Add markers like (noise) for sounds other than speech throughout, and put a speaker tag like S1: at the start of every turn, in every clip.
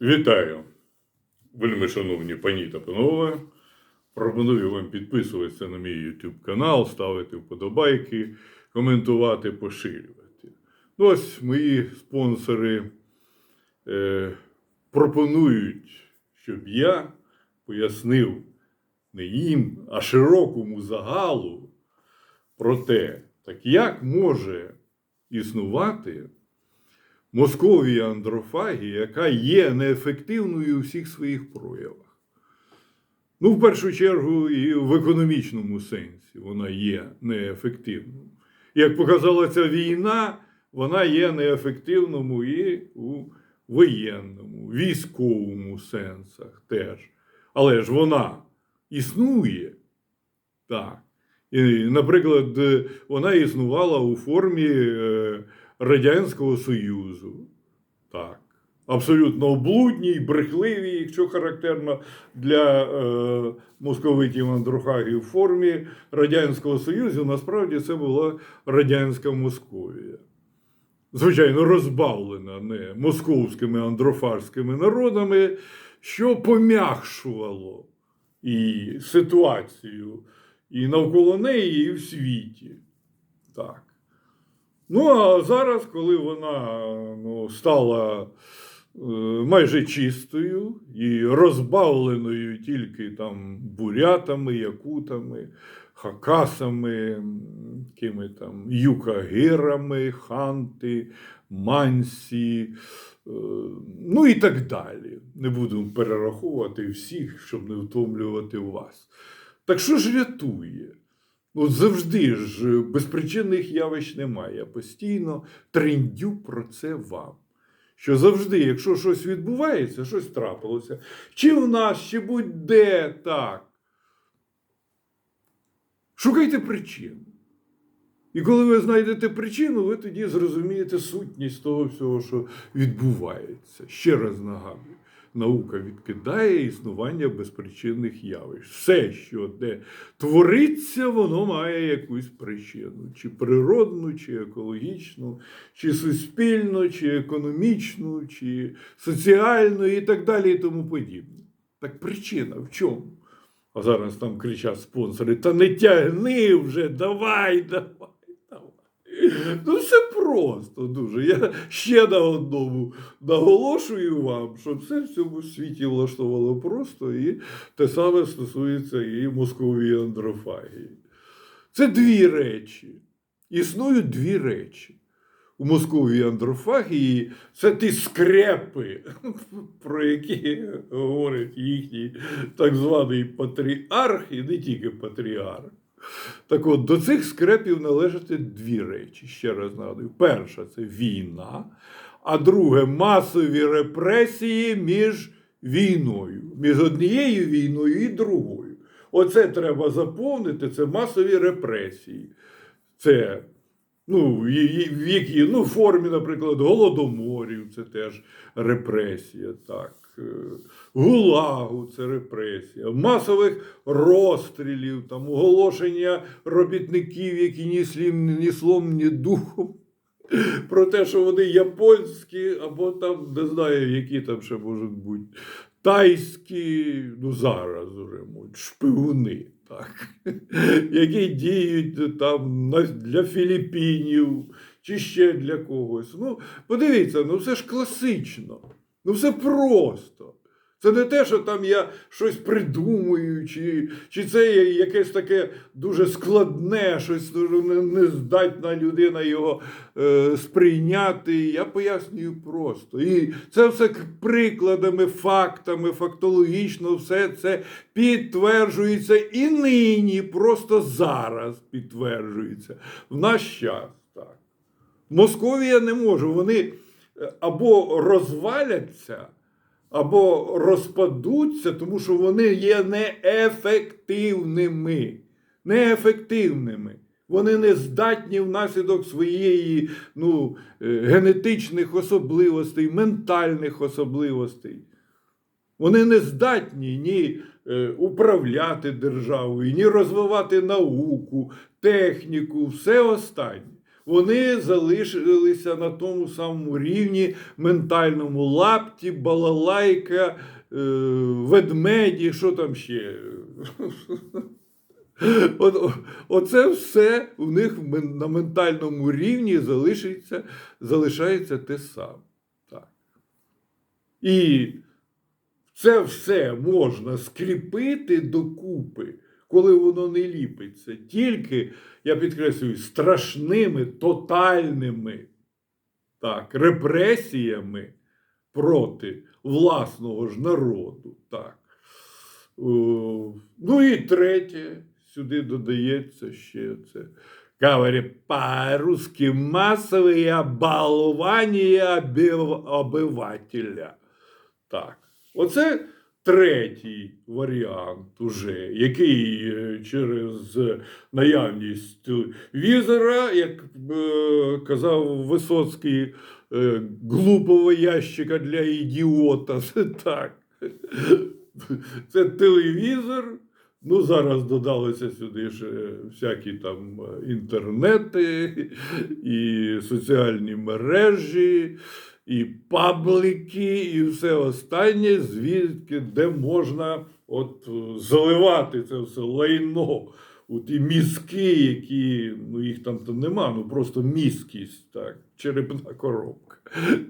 S1: Вітаю, вельми шановні пані та панове. Пропоную вам підписуватися на мій YouTube канал, ставити вподобайки, коментувати, поширювати. Ну, ось мої спонсори е, пропонують, щоб я пояснив не їм, а широкому загалу про те, так як може існувати Московія андрофагія, яка є неефективною у всіх своїх проявах. Ну, в першу чергу, і в економічному сенсі вона є неефективною. Як показала ця війна, вона є неефективною і у воєнному, військовому сенсах теж. Але ж вона існує. Так. І, наприклад, вона існувала у формі е, Радянського Союзу. Так. Абсолютно облудній, брехливій, якщо характерно для е, московитів Андрухагів формі Радянського Союзу, насправді це була радянська Московія. Звичайно, розбавлена не московськими андрофарськими народами, що пом'якшувало і ситуацію і навколо неї, і в світі. Так. Ну, а зараз, коли вона ну, стала е, майже чистою і розбавленою тільки там бурятами, якутами, хакасами, м, кими там, юкагирами, ханти, мансі, е, ну і так далі. Не буду перераховувати всіх, щоб не втомлювати вас. Так що ж рятує? Ну, завжди ж е, безпричинних явищ немає. Постійно трендю про це вам. Що завжди, якщо щось відбувається, щось трапилося, чи в нас, чи будь-де так. Шукайте причину. І коли ви знайдете причину, ви тоді зрозумієте сутність того всього, що відбувається. Ще раз нагадую, наука відкидає існування безпричинних явищ. Все, що де твориться, воно має якусь причину: чи природну, чи екологічну, чи суспільну, чи економічну, чи соціальну, і так далі, і тому подібне. Так причина в чому? А зараз там кричать спонсори: та не тягни вже, давай, давай. Ну, все просто дуже. Я ще на одному наголошую вам, що все в цьому світі влаштовано просто, і те саме стосується і московії андрофагії. Це дві речі. Існують дві речі. У Московії андрофагії це ті скрепи, (laughs) про які говорить їхній так званий патріарх, і не тільки патріарх. Так от, до цих скрепів належать дві речі. Ще раз нагадую. Перша це війна, а друге масові репресії між війною, між однією війною і другою. Оце треба заповнити, це масові репресії. Це ну, в якій ну, формі, наприклад, голодоморів, це теж репресія. так. Е, Гулагу це репресія, масових розстрілів, там, оголошення робітників, які ні слів, ні слом, ні духом. Про те, що вони японські, або там не знаю, які там ще можуть бути. Тайські, ну зараз уже можуть, шпигуни, так, які діють там для Філіппінів чи ще для когось. Ну, подивіться, ну все ж класично, ну все просто. Це не те, що там я щось придумую, чи, чи це якесь таке дуже складне, щось дуже не- нездатна людина його е, сприйняти. Я пояснюю просто. І це все прикладами, фактами, фактологічно, все це підтверджується і нині, просто зараз підтверджується в наш час. Так. Московія не може. Вони або розваляться, або розпадуться, тому що вони є неефективними. Неефективними. Вони не здатні внаслідок своєї ну, е, генетичних особливостей, ментальних особливостей. Вони не здатні ні е, управляти державою, ні розвивати науку, техніку, все останнє. Вони залишилися на тому самому рівні ментальному лапті, балалайка, е, ведмеді, що там ще. (laughs) От, оце все у них на ментальному рівні залишиться, залишається те саме. Так. І це все можна скріпити докупи, коли воно не ліпиться. Тільки, я підкреслюю, страшними, тотальними так, репресіями проти власного ж народу. Так. Ну і третє, сюди додається ще це. Говорит, по-русски массовое обалування обив- обивателя. Так. Оце третій варіант, уже, який е, через наявність візера, як е, казав Висоцький, е, глупого ящика для ідіота. (laughs) Це так. Це телевізор. Ну, зараз додалися сюди ще всякі там інтернети, і соціальні мережі, і пабліки, і все останнє, звідки де можна от заливати це все лайно у ті мізки, які ну їх там то нема, ну просто мізкість, так, черепна коробка.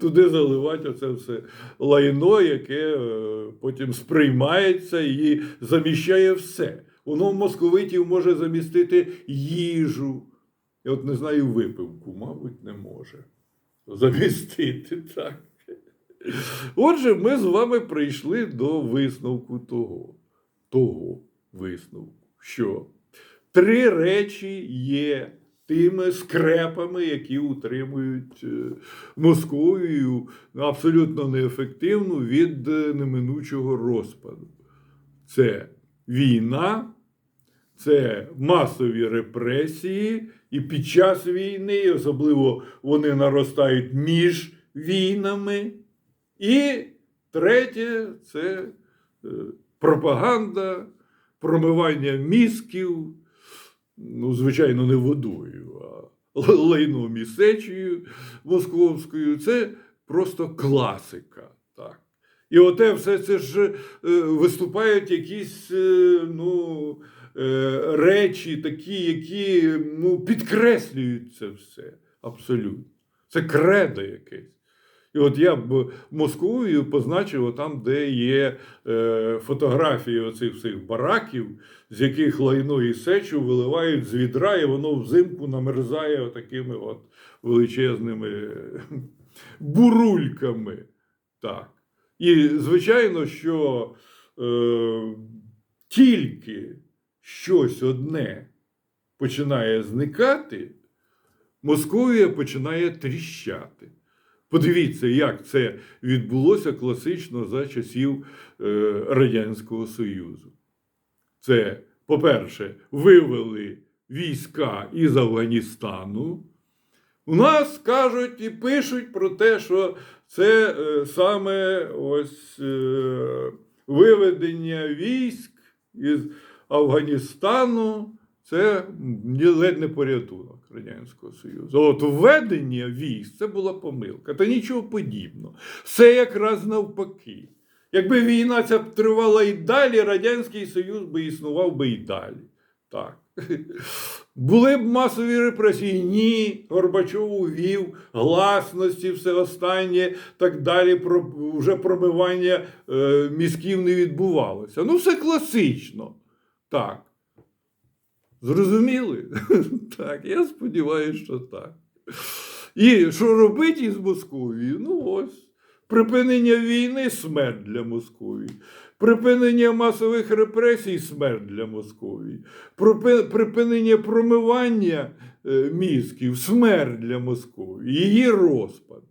S1: Туди заливати оце все лайно, яке е, потім сприймається і заміщає все. Воно московитів може замістити їжу. Я от не знаю випивку, мабуть, не може замістити так. Отже, ми з вами прийшли до висновку того, того висновку, що три речі є тими скрепами, які утримують е, Московію абсолютно неефективну від е, неминучого розпаду. Це війна, це масові репресії, і під час війни, особливо вони наростають між війнами. І третє це е, пропаганда, промивання мізків, ну, звичайно, не водою, а лайном і московською. Це просто класика. Так. І оте все це ж е, виступають якісь е, ну, речі, такі, які ну, підкреслюють це все абсолютно. Це кредо якесь. І от я б Московію позначив там, де є е, фотографії оцих всіх бараків, з яких лайно і сечу виливають з відра, і воно взимку намерзає отакими от величезними е, (laughs) бурульками. Так. І звичайно, що е, тільки щось одне починає зникати, Московія починає тріщати. Подивіться, як це відбулося класично за часів е, Радянського Союзу. Це, по-перше, вивели війська із Афганістану. У нас кажуть і пишуть про те, що це е, саме ось е, виведення військ із Афганістану. Це ледь не порятунок Радянського Союзу. От введення військ це була помилка, та нічого подібного. Все якраз навпаки. Якби війна ця тривала і далі, Радянський Союз би існував би і далі. Так. (laughs) Були б масові репресії? Ні. Горбачов увів гласності, все останнє, так далі. Про, вже промивання е, мізків не відбувалося. Ну, все класично. Так. Зрозуміли? (laughs) Так, я сподіваюся, що так. І що робити із Московією? Ну ось. Припинення війни смерть для Московії. Припинення масових репресій смерть для Московії. Припинення промивання е, мізків смерть для Московії. Її розпад.